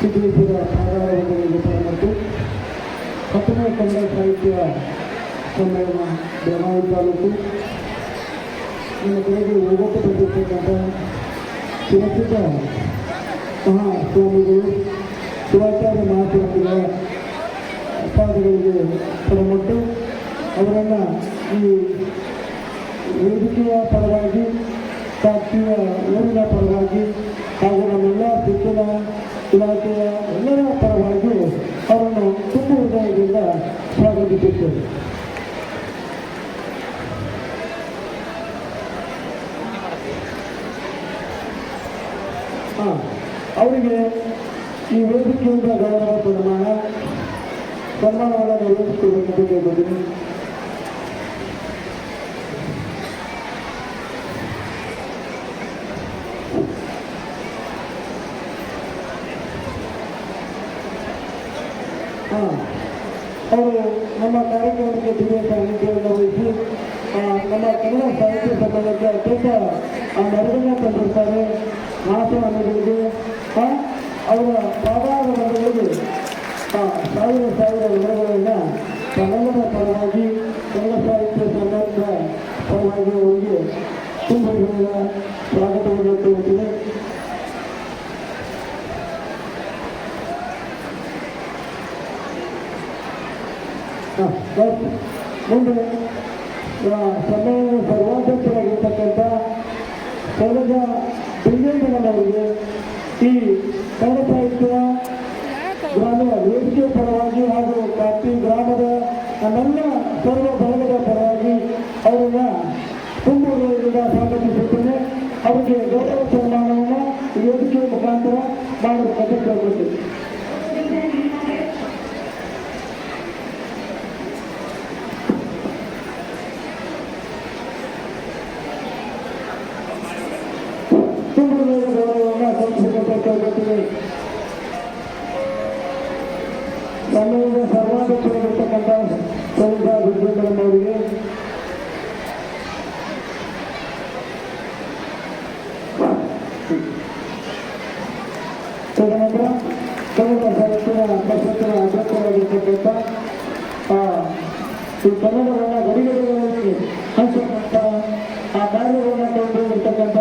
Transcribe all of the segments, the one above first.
ಸಿದ್ದೇಶ್ವರ ಪಾರಾಯಣಗಳಿಗೆ ಮತ್ತು ಹತ್ತನೇ ಕನ್ನಡ ಸಾಹಿತ್ಯ ಸಮ್ಮೇಳನ ಬೆಳಗಾವಿ ತಾಲೂಕು. ನಿಮ್ಮ ಕಡೆಗೆ ಒಗ್ಗಟ್ಟು ಬಂದಿರ್ತಕ್ಕಂಥ ಸುರಕ್ಷಿತ ಮಹಾಸ್ವಾಮಿಗಳು ಶಿವಾಚಾರ್ಯ ಮಹಾಸ್ವಾಮಿಗಳ ಪಾದಗಳಿಗೆ ಪರಮಟ್ಟು ಅವರನ್ನು ಈ ವೇದಿಕೆಯ ಪರವಾಗಿ ಸಾಕ್ಷಿಯ ಊರಿನ ಪರವಾಗಿ ಹಾಗೂ ನಮ್ಮೆಲ್ಲ ಶಿಕ್ಷಣ ಇಲಾಖೆಯ ಎಲ್ಲರ ಪರವಾಗಿ ಅವರನ್ನು ತುಂಬ ಹೃದಯದಿಂದ ಸ್ವಾಗತಿಸುತ್ತೇವೆ ಅವರಿಗೆ ಈ ವೇದಿಕೆಯಿಂದ ಗೌರವ ಸನ್ಮಾನ, ಸನ್ಮಾನವನ್ನು ನೆರವೇರಿಸಿಕೊಳ್ಳಬೇಕಂತ ಕೇಳ್ಕೊತೀನಿ ಹಾಂ ಅವರು ನಮ್ಮ ಕಾರ್ಯಕ್ರಮಕ್ಕೆ ದಿವ್ಯ ಸಾನ್ನಿಧ್ಯವನ್ನು ವಹಿಸಿ ಆ, ನಮ್ಮ ಕನ್ನಡ ಸಾಹಿತ್ಯ ಸಮ್ಮೇಳನಕ್ಕೆ ಅತ್ಯಂತ ಆ ಮೆರಗನ್ನು ತಂದಿರ್ತಾರೆ ಮಹಾಸ್ವಾಮಿಗಳಿಗೆ ಆ, ಅವರ ಪಾದಾರ ಬಂಧುಗಳಿಗೆ ಆ, ಸಾವಿರ ಸಾವಿರ ವಿವರಗಳನ್ನು ಕನ್ನಡದ ಪರವಾಗಿ ಕನ್ನಡ ಸಾಹಿತ್ಯ ಸಮ್ಮೇಳನದ ಪರವಾಗಿ ಅವರಿಗೆ ತುಂಬ ಹೃದಯದ ಸ್ವಾಗತವನ್ನು ಕೋರುತ್ತೇನೆ ಹಾಂ, ಬಸ್. ಮುಂದೆ ಶೈಲಜ ಬಿಂಗೇಂದ್ರನವರಿಗೆ ಈ ಕನ್ನಡ ಸಾಹಿತ್ಯ ಗ್ರಾಮದ ವೇದಿಕೆ ಪರವಾಗಿ ಹಾಗೂ ಕಾಪಿ ಗ್ರಾಮದ ನಮ್ಮೆಲ್ಲ ಸರ್ವ ಬಳಗದ ಪರವಾಗಿ ಅವರನ್ನ ತುಂಬ ಸ್ವಾಗತಿಸುತ್ತೇನೆ. ಅವರಿಗೆ ಗೌರವ ಸನ್ಮಾನವನ್ನು ವೇದಿಕೆ ಮುಖಾಂತರ ಮಾಡಬೇಕಂತ ಕೇಳ್ಕೊಳ್ತೀನಿ ತುಂಬ ಹೃದಯದ ಗೌರವವನ್ನು ಸಲ್ಲಿಸಬೇಕಂತ ಕೇಳ್ಕೊಳ್ತೀನಿ ಸಮ್ಮೇಳನದ ಸರ್ವಾಧ್ಯಕ್ಷರಾಗಿರ್ತಕ್ಕಂಥ ಸವಿತಾ ವಿದ್ಯೇಂದ್ರನ್ ಅವರಿಗೆ ತದನಂತರ ಕನ್ನಡ ಸಾಹಿತ್ಯ ಪರಿಷತ್ತಿನ ಅಧ್ಯಕ್ಷರಾಗಿರ್ತಕ್ಕಂಥ ಆ, ಈ ಕನ್ನಡವನ್ನು ಗಡಿಗಡಿಗಳಲ್ಲಿ ಹಂಚತಕ್ಕಂಥ ಆ ಕಾರ್ಯವನ್ನು ಕೈಗೊಂಡಿರ್ತಕ್ಕಂಥ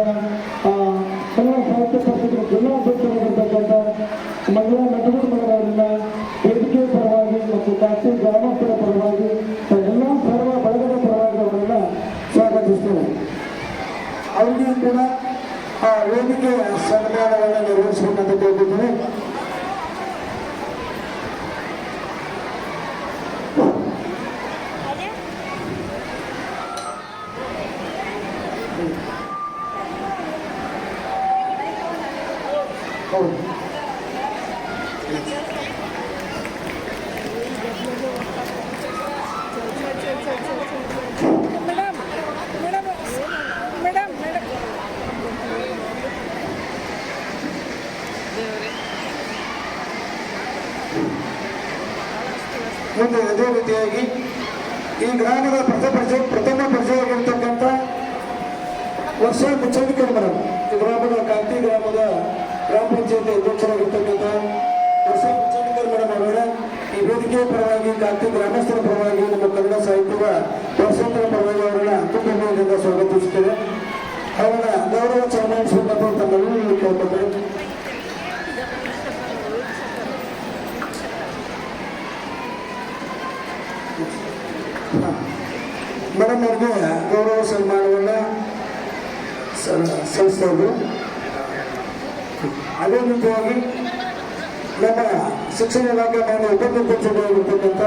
ಆ ಕನ್ನಡ ಸಾಹಿತ್ಯ ಪರಿಷತ್ತಿನ ಜಿಲ್ಲಾಧ್ಯಕ್ಷರಾಗಿರ್ತಕ್ಕಂಥ ಮಹಿಳಾ ನಟಗುರುಮಗಳವರನ್ನ ವೇದಿಕೆ ಪರವಾಗಿ ಮತ್ತು ಕಾಶಿ ಗ್ರಾಮಸ್ಥರ ಪರವಾಗಿ ಎಲ್ಲ ಸರ್ವ ಬಳಗದ ಪರವಾಗಿ ಅವರನ್ನ ಸ್ವಾಗತಿಸ್ತೇನೆ ಅವರಿಗೂ ಕೂಡ ಆ ವೇದಿಕೆ ಸನ್ಮಾನವನ್ನು ನಿರ್ವಹಿಸಬೇಕಂತ ಕೇಳಿದ್ದೀನಿ ಹೌದು ಮೇಡಮ್ ಮೇಡಮ್ ಮೇಡಮ್ ಮೇಡಮ್ ಮುಂದೆ ಅದೇ ರೀತಿಯಾಗಿ ಈ ಗ್ರಾಮದ ಪ್ರಥಮ ಪ್ರಜೆ, ಪ್ರಥಮ ಪ್ರಜೆಯಾಗಿರ್ತಕ್ಕಂಥ ವರ್ಷ ಮುಚ್ಚಂದಿಕರ್ ಮೇಡಮ್ ಈ ಗ್ರಾಮದ ಕಾಂತಿ ಗ್ರಾಮದ ಗ್ರಾಮ ಪಂಚಾಯತಿ ಅಧ್ಯಕ್ಷರಾಗಿರ್ತಕ್ಕಂಥ ವರ್ಷ ಮುಚ್ಚಂದಿಕರ್ ಮೇಡಮ್ ಅವರ. ಈ ವೇದಿಕೆಯ ಪರವಾಗಿ, ಕಾಂತಿ ಗ್ರಾಮಸ್ಥರ ಪರವಾಗಿ ನಮ್ಮ ಕನ್ನಡ ಸಾಹಿತ್ಯದ ಪ್ರಸಂತರ ಪರವಾಗಿ ಅವರನ್ನ ಹೃದಯದಿಂದ ಸ್ವಾಗತಿಸುತ್ತೇವೆ. ಅವರ ಗೌರವ ಸನ್ಮಾನಿಸಬೇಕಂತ ತಮ್ಮಲ್ಲಿ ಕೇಳ್ಕೊಳ್ತೇವೆ ಮೇಡಮ್ ಅವ್ರಿಗೆ ಗೌರವ ಸನ್ಮಾನವನ್ನು ಸಲ್ಲಿಸ್ತಾ ಇದ್ರು ಅದೇ ರೀತಿಯಾಗಿ ನಮ್ಮ ಶಿಕ್ಷಣ ಇಲಾಖೆ ನಾನು ಉಪನಿರ್ದೇಶಕರಾಗಿರ್ತಕ್ಕಂಥ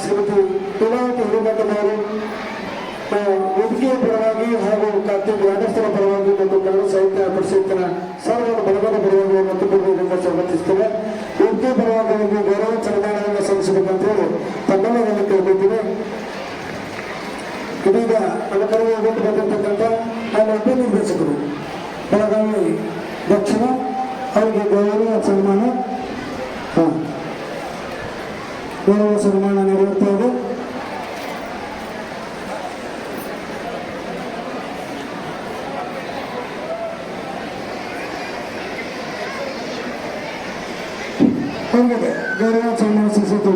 ಶ್ರೀಮತಿ ತುಲಾವತಿ ಹಿರೇಮಠನವರು ವೇದಿಕೆಯ ಪರವಾಗಿ ಹಾಗೂ ಕಾರ್ತಿಕ್ ಗ್ರಾಮಸ್ಥರ ಪರವಾಗಿ ಮತ್ತು ಕನ್ನಡ ಸಾಹಿತ್ಯ ಪರಿಷತ್ತಿನ ಸರ್ವ ಬಳಗದ ಪರವಾಗಿ ಮತ್ತು ಪೂರ್ವದಿಂದ ಸ್ವಾಗತಿಸ್ತೇವೆ. ಉದ್ಯೋಗ ಪರವಾಗಿ ಗೌರವ ಸನ್ಮಾನವನ್ನು ಸಲ್ಲಿಸಬೇಕಂತ ಹೇಳಿ ತಮ್ಮೆಲ್ಲರನ್ನು ಕೇಳ್ಕೊಳ್ತೀನಿ. ಇದೀಗ ನಮ್ಮ ಕರೆಗೆ ಒಟ್ಟು ಬಂದಿರತಕ್ಕಂಥ ನಮ್ಮ ಉಪನಿರ್ದೇಶಕರು ಬೆಳಗಾವಿ ದಕ್ಷಿಣ ಅವರಿಗೆ ಗೌರವ ಸನ್ಮಾನ ಹಾಂ ಗೌರವ ಸನ್ಮಾನ ನೆರವೇರ್ತಾ ಇದೆ ಅವರಿಗೆ ಗೌರವ ಸನ್ಮಾನ ಸಲ್ಲಿಸಿದ್ದು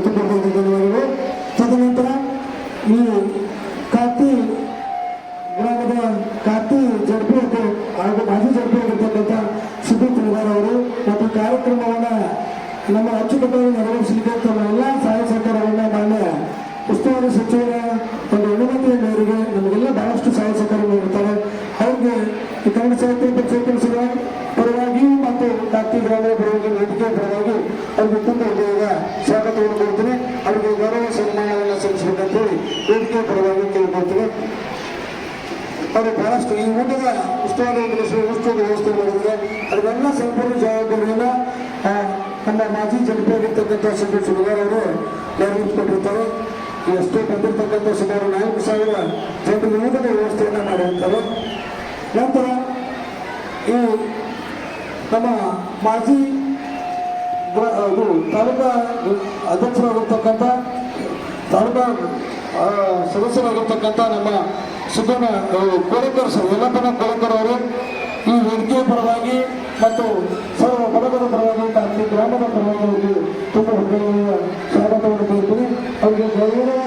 ಸಚಿವರ ಒಂದು ಅನುಮತಿಯ ಮೇರೆಗೆ ನಮಗೆಲ್ಲ ಬಹಳಷ್ಟು ಸಹಾಯ ಸಹಕಾರ ನೀಡುತ್ತಾರೆ ಅವ್ರಿಗೆ ಈ ಕನ್ನಡ ಸಾಹಿತ್ಯ ಪರಿಷತ್ತಿನ ಪರವಾಗಿ ಮತ್ತು ಡಾಕ್ಟರ್ ಗ್ರಾಮದ ಪರವಾಗಿ ವೇದಿಕೆ ಪರವಾಗಿ ಅವ್ರಿಗೆ ತುಂಬ ಉದ್ಯೋಗ ಸ್ವಾಗತವನ್ನು ಕೊಡ್ತೀನಿ ಅವರಿಗೆ ಗೌರವ ಸನ್ಮಾನವನ್ನು ಸಲ್ಲಿಸಬೇಕಂತ ವೇದಿಕೆ ಪರವಾಗಿ ಕೇಳ್ಕೊಳ್ತೀನಿ ಅವರು ಬಹಳಷ್ಟು ಈ ಊಟದ ಉಸ್ತುವಾರಿ ಉತ್ಸವದ ವ್ಯವಸ್ಥೆ ಮಾಡಿದ್ರೆ ಅದನ್ನೆಲ್ಲ ಸಂಪೂರ್ಣ ಜವಾಬ್ದಾರಿಯನ್ನ ನಮ್ಮ ಮಾಜಿ ಜನಪ್ರಿಯಾಗಿರ್ತಕ್ಕಂಥ ಸಂತೋಷ್ ಸುಡುಗಾರ್ ಅವರು ನೆರವೇರಿಸಿಕೊಂಡಿರ್ತಾರೆ ಎಷ್ಟು ಬಂದಿರತಕ್ಕಂಥ ಸುಮಾರು ನಾಲ್ಕು ಸಾವಿರ ಜನರಿಗೆ ಊಟದ ವ್ಯವಸ್ಥೆಯನ್ನು ಮಾಡುವಂಥದ್ದು ನಂತರ ಈ ನಮ್ಮ ಮಾಜಿ ಅದು ತಾಲೂಕಾ ಅಧ್ಯಕ್ಷರಾಗಿರ್ತಕ್ಕಂಥ, ತಾಲೂಕಾ ಸದಸ್ಯರಾಗಿರ್ತಕ್ಕಂಥ ನಮ್ಮ ಸುಧನ ಕೋಲಂಕರ್ ಸರ್, ಯಲ್ಲಪ್ಪನ ಕೋಲಂಕರ್ ಅವರು, ಈ ವೇದಿಕೆಯ ಪರವಾಗಿ ಮತ್ತು ಸರ್ವ ಬಡಗದ ಪರವಾಗಿ ಗ್ರಾಮದ ಪರವಾಗಿ ಅವರಿಗೆ ತುಂಬ ಸ್ವಾಗತವನ್ನು ಕೇಳ್ತೀನಿ ಅವರಿಗೆ ಗೌರವ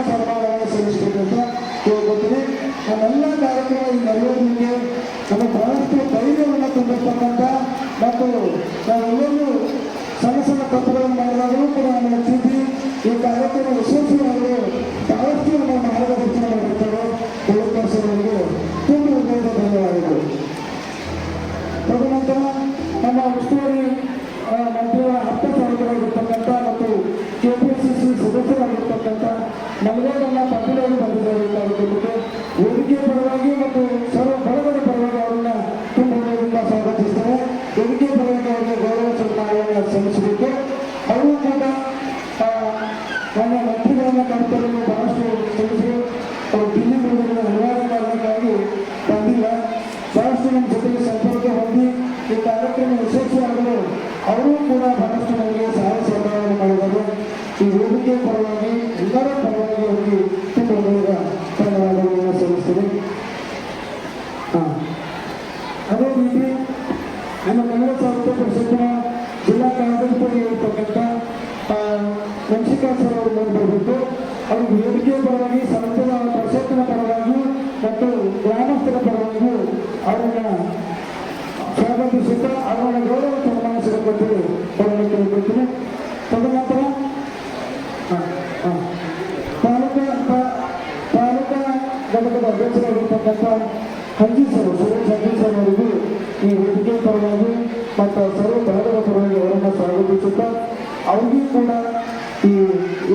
ನಮ್ಮ ಉಸ್ತುವಾರಿ ಆ,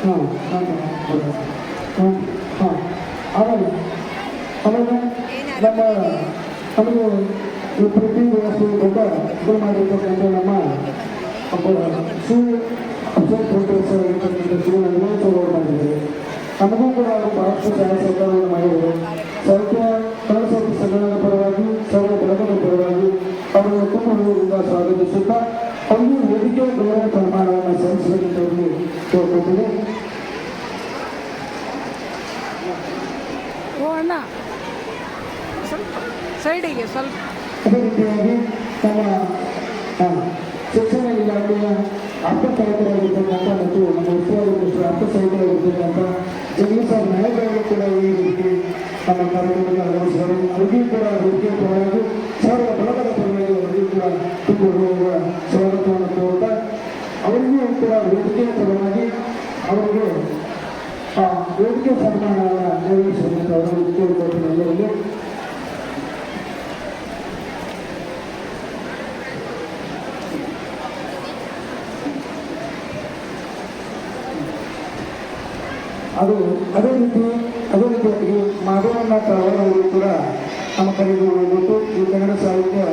ಹಾಂ ಹಾಂ ಹಾಂ ಹಾಂ ಆಮೇಲೆ ಆಮೇಲೆ ನಮ್ಮ ನಮಗೆ ಪ್ರತಿ ವ್ಯವಸ್ಥೆ ದೊಡ್ಡ ಇದು ನಮ್ಮ ಶ್ರೀ ಅವರು ಮಾಡಿದ್ದಾರೆ ನಮಗೂ ಕೂಡ ಅವರು ಬಹಳಷ್ಟು ಮಾಡಿದರು ಸಾಹಿತ್ಯ ಕನ್ನಡ ಪರವಾಗಿ ಸರ್ವ ಪರವಾಗಿ ಅವರನ್ನು ಹೃದಯದಿಂದ ಸ್ವಾಗತಿಸುತ್ತಾ ಅವರಿಗೆ ವೇದಿಕೆ ಗೌರವ ಸನ್ಮಾನವನ್ನು ಸಲ್ಲಿಸಬೇಕಂತ ಅವರಿಗೆ ಕೇಳ್ಕೊತೀನಿ ಓ ಅಣ್ಣ ಸ್ವಲ್ಪ ಸೈಡಿಗೆ ಸ್ವಲ್ಪ. ಅದೇ ರೀತಿಯಾಗಿ ನಮ್ಮ ಶಿಕ್ಷಣ ಇಲಾಖೆಯ ಅರ್ಥ ಸಾಹಿತ್ಯರಾಗಿರ್ತಕ್ಕಂಥ ಮತ್ತು ನಮ್ಮ ಉಸ್ತುವಾರಿ ಮಿನಿಸ್ಟರ್ ಅರ್ಥ ಸಾಹಿತ್ಯರಾಗಿರ್ತಕ್ಕಂಥ ಜಗದೀಶ್ ನಾಯಕರು ಕೂಡ ಈ ರೀತಿ ವೇದಿಕೆ ಪರವಾಗಿ ಸರ್ವ ಬಳಗದ ಪರವಾಗಿ ಅವರಿಗೂ ಕೂಡ ತುಂಬ ಸ್ವಾಗತವನ್ನು ಅವರಿಗೂ ವೇದಿಕೆ ಸನ್ಮಾನವನ್ನು ನೆರವೇರಿಸಬೇಕಂತ ಅವರು ಕೇಳಿಕೊಳ್ತೀನಿ ಅದು, ಅದೇ ರೀತಿ, ಅದೇ ರೀತಿಯಾಗಿ ಮಾಧವನಾಥ ಅವರು ಕೂಡ ನಮ್ಮ ಕಡೆಗೆ ಹೋಗ್ಬಿಟ್ಟು ಈ ಕನ್ನಡ ಸಾಹಿತ್ಯ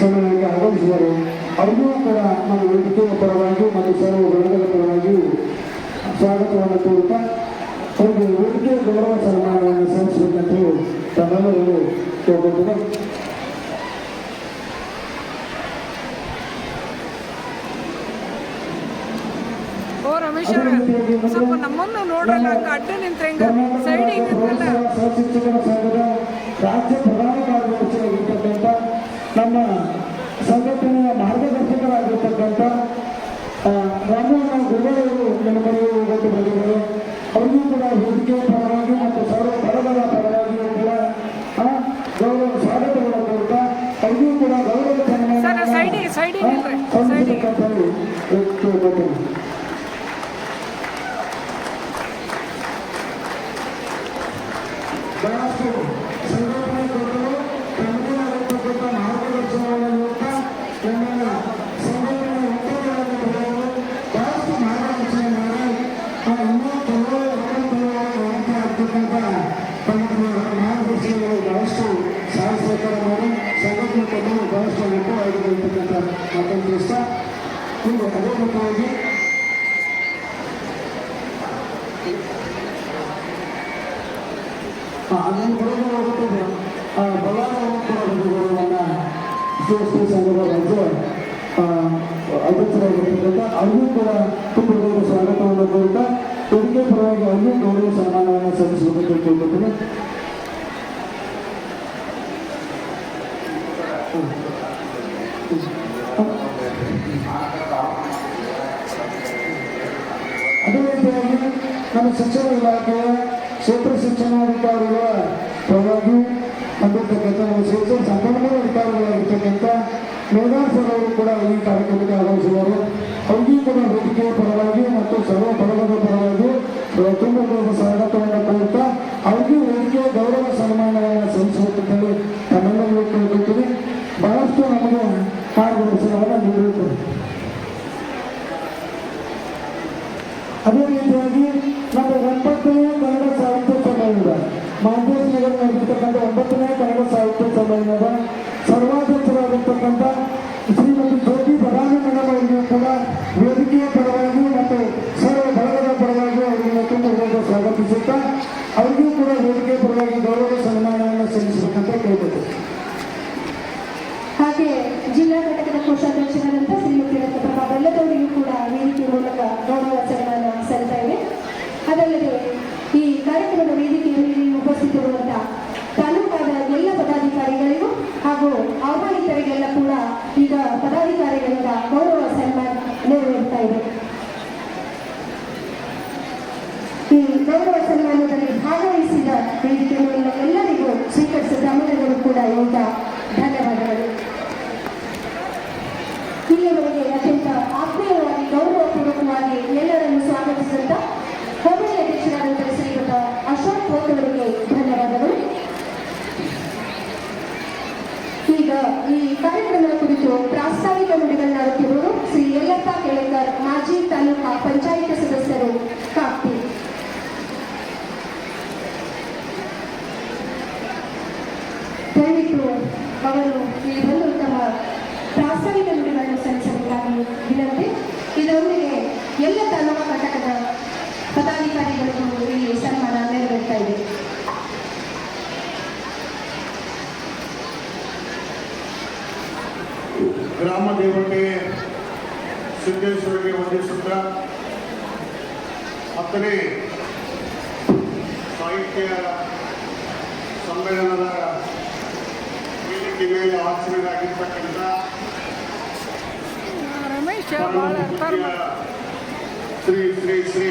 ಸಮ್ಮೇಳನಕ್ಕೆ ಆಗಮಿಸಿದರು. ಅವರಿಗೂ ಕೂಡ ನಮ್ಮ ವೇದಿಕೆಯ ಪರವಾಗಿ ಮತ್ತು ಸರ್ವ ವರ್ಗದ ಪರವಾಗಿಯೂ ಸ್ವಾಗತವನ್ನು ಕೋರುತ್ತಾ, ಅವರಿಗೆ ವೇದಿಕೆಯ ಗೌರವ ಸನ್ಮಾನವನ್ನು ಸಲ್ಲಿಸಬೇಕಂತೂ ಹೇಳಿ ತಮ್ಮೆಲ್ಲರಿಗೂ ಕೇಳ್ಕೊಳ್ತೇನೆ ಓ ರಮೇಶ್ ಅವ್ರೆ ಸ್ವಲ್ಪ ನಮ್ಮನ್ನ ನೋಡ್ರಲ್ಲ ಹಂಗ ಅಡ್ಡ ನಿಂತ್ರೆ ಹಿಂಗ? ಸಹಶಿಕ್ಷಕರ ಸಂಘದ ರಾಜ್ಯ ಪ್ರಧಾನ ಕಾರ್ಯದರ್ಶಿಯಾಗಿರ್ತಕ್ಕಂಥ ನಮ್ಮ ಸಂಘಟನೆಯ ಮಾರ್ಗದರ್ಶಕರಾಗಿರ್ತಕ್ಕಂಥ ರಾಮಣ್ಣ ಗುರುಗಳವರು ಮನೆಗೆ ಹೋಗಿ ಬಂದಿದ್ದಾರೆ. ಅವರಿಗೂ ಕೂಡ ವೇದಿಕೆ ಪರವಾಗಿ ಮತ್ತು ಸರ್ವ ಬಡವರ ಪರವಾಗಿಯೂ ಕೂಡ ಗೌರವ ಸ್ವಾಗತವನ್ನು ಕೊಡ್ತಾ ಅವರಿಗೂ ಕೂಡ ಗೌರವ ಸೈಡಿಗೆ, ಸೈಡಿಗೆ ಸೈಡಿಗೆ. ಹೀಗೆ ಅದೇ ರೀತಿಯಾಗಿ ಅದನ್ನು ಕೊಡೋದು ಹೋಗುತ್ತದೆ ಆ ಬಳ್ಳಾರಿ ಕೂಡ ಬಂಧುಗಳನ್ನ ಜಿಎಸ್ಟಿ ಸಂಘದ ರಾಜ್ಯ ಆ, ಅಧ್ಯಕ್ಷರಾಗಿರ್ತಕ್ಕಂಥ ಅವ್ರಿಗೂ ಕೂಡ ತುಂಬ ಹೃದಯದ ಸ್ವಾಗತವನ್ನು ಕೋರುತ್ತಾ ವೇದಿಕೆ ಪರವಾಗಿ ಅವ್ರಿಗೂ ಗೌರವ ಸನ್ಮಾನವನ್ನು ಸಲ್ಲಿಸಬೇಕಂತ ಕೇಳ್ಕೊತೀನಿ ನಮ್ಮ ಶಿಕ್ಷಣ ಇಲಾಖೆಯ ಕ್ಷೇತ್ರ ಶಿಕ್ಷಣಾಧಿಕಾರಿಗಳ ಪರವಾಗಿ ಬಂದಿರ್ತಕ್ಕಂಥ ನಮ್ಮ ಶಿಕ್ಷಣ ಸಂಪನ್ಮೂಲ ಅಧಿಕಾರಿಗಳಾಗಿರ್ತಕ್ಕಂಥ ಮೇಧಾಸ್ ಅವರು ಕೂಡ ಈ ಕಾರ್ಯಕ್ರಮಕ್ಕೆ ಆಗಮಿಸಿದ್ದಾರೆ. ಅವರಿಗೂ ಕೂಡ ವೇದಿಕೆಯ ಪರವಾಗಿ ಮತ್ತು ಸರ್ವ ಪರವಾದ ಪರವಾಗಿ ತುಂಬ ತುಂಬ ಸ್ವಾಗತಿಸುತ್ತಾ ಅವರಿಗೂ ಕೂಡ ವೇದಿಕೆಯ ಪರವಾಗಿ ಗೌರವ ಸನ್ಮಾನವನ್ನು ಸಲ್ಲಿಸಬೇಕಂತ ಕೇಳ್ಕೊಳ್ತೇವೆ ಗ್ರಾಮ ದೇವತೆ ಸಿದ್ದೇಶ್ವರಿಗೆ ವಂದಿಸುತ್ತ ಹತ್ತನೇ ಸಾಹಿತ್ಯ ಸಮ್ಮೇಳನದ ವೇದಿಕೆ ಮೇಲೆ ಆಚರಣೆಯಾಗಿರ್ತಕ್ಕಂಥ ಶ್ರೀ ಶ್ರೀ ಶ್ರೀ